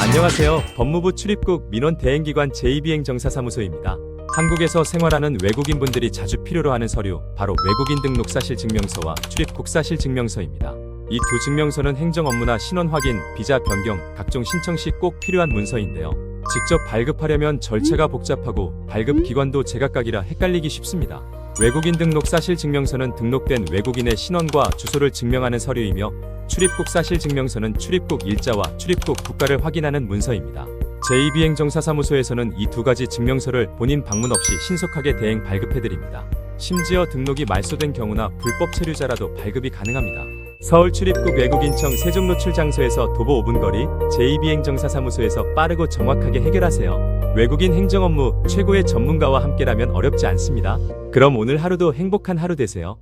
안녕하세요. 법무부 출입국 민원 대행기관 제2비행 정사사무소입니다. 한국에서 생활하는 외국인분들이 자주 필요로 하는 서류, 바로 외국인 등록 사실 증명서와 출입국 사실 증명서입니다. 이 두 증명서는 행정 업무나 신원 확인, 비자 변경, 각종 신청 시 꼭 필요한 문서인데요. 직접 발급하려면 절차가 복잡하고 발급 기관도 제각각이라 헷갈리기 쉽습니다. 외국인 등록 사실 증명서는 등록된 외국인의 신원과 주소를 증명하는 서류이며 출입국 사실 증명서는 출입국 일자와 출입국 국가를 확인하는 문서입니다. 제2비행정사사무소에서는 이 두 가지 증명서를 본인 방문 없이 신속하게 대행 발급해드립니다. 심지어 등록이 말소된 경우나 불법 체류자라도 발급이 가능합니다. 서울 출입국 외국인청 세종 노출 장소에서 도보 5분 거리 제2비행정사사무소에서 빠르고 정확하게 해결하세요. 외국인 행정 업무 최고의 전문가와 함께라면 어렵지 않습니다. 그럼 오늘 하루도 행복한 하루 되세요.